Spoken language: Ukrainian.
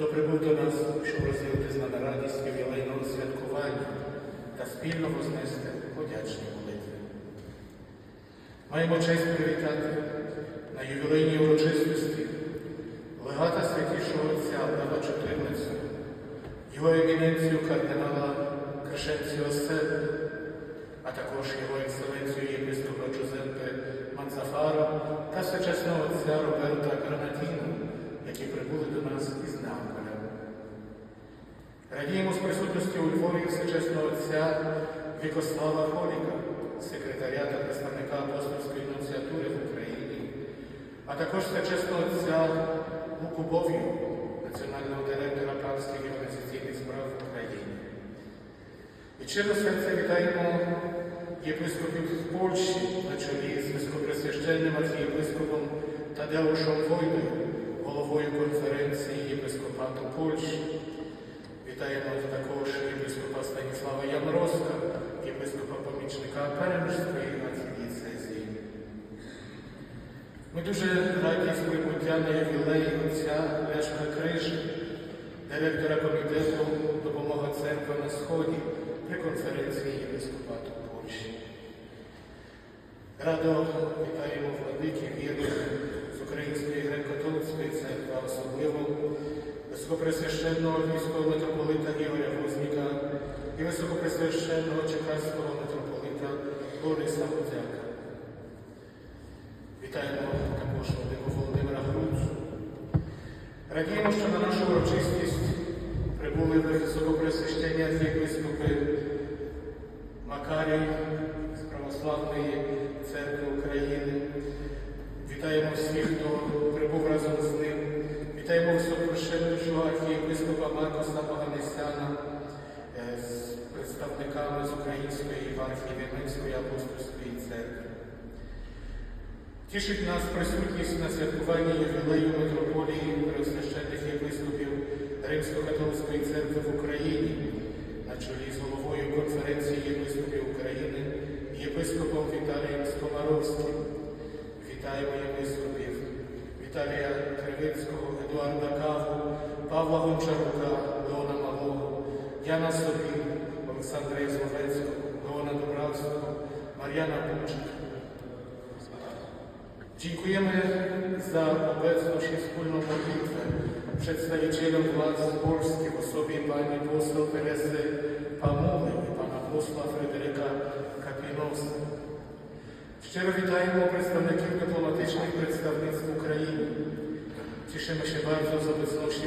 хто прибув до нас, щоб розділити з нами радість ювілейного святкування та спільно вознести подячні молитви. Маємо честь привітати на ювілейній урочистості легата святішого отця Лева XIV, його еміненцію кардинала Крешенціо Себе, а також його екселенцію єпископа Джузеппе Манцафаро та сучасного отця Роберта Гранатіно, які прибули до нас із Неаполя. Радіємо з присутності у Львові всечесного отця Вікослава Холіка, секретаря та представника апостольської нунціатури в Україні, а також всечесного отця Луку Бов'ю, національного директора папських організаційних справ в Україні. Від щиро серця вітаємо єпископів Польщі на чолі з високопресвященним архієпископом Тадеушем Войдою, головою конференції єпископату Польщі. Вітаємо також єпископа Станіслава Ямроска, єпископа помічника Переміжської архідієцезії. Ми дуже раді з прибуття на ювілей отця Лешка Крижа, директора комітету Допомога церкви на Сході при конференції єпископату Польщі. Радо вітаємо владиків вірних Української греко-католицької церкви, а особливо високопресвященного львівського митрополита Ігоря Возніка і високопресвященного чекаського митрополита Бориса Гудзяка. Вітаємо також владику Володимира Грудзу. Радіємо, що на нашу урочистість прибули високопресвящення єпископи Макарій з Православної церкви. Вітаємо всіх, хто прибув разом з ним. Вітаємо високопресвященного архієпископа Маркоса Паганесяна е, з представниками з Української єпархії Вірменської апостольської церкви. Тішить нас присутність на святкуванні ювілею митрополії преосвященних єпископів Римсько-католицької церкви в Україні на чолі з головою конференції єпископів України єпископом Віталієм Скомаровським. Witalia Krewicką, Eduarda Kawu, Pawła Łączaruka, Leona Małowo, Jana Stopin, Aleksandra Jezłowecką, Leona Dobrawską, Mariana Buczek. Dziękujemy za obecność i wspólną modlitwę przedstawicielom władz Polski w osobie pani poseł Teresy Щиро вітаємо представників дипломатичних представництв України. Cieszymy się bardzo z obecności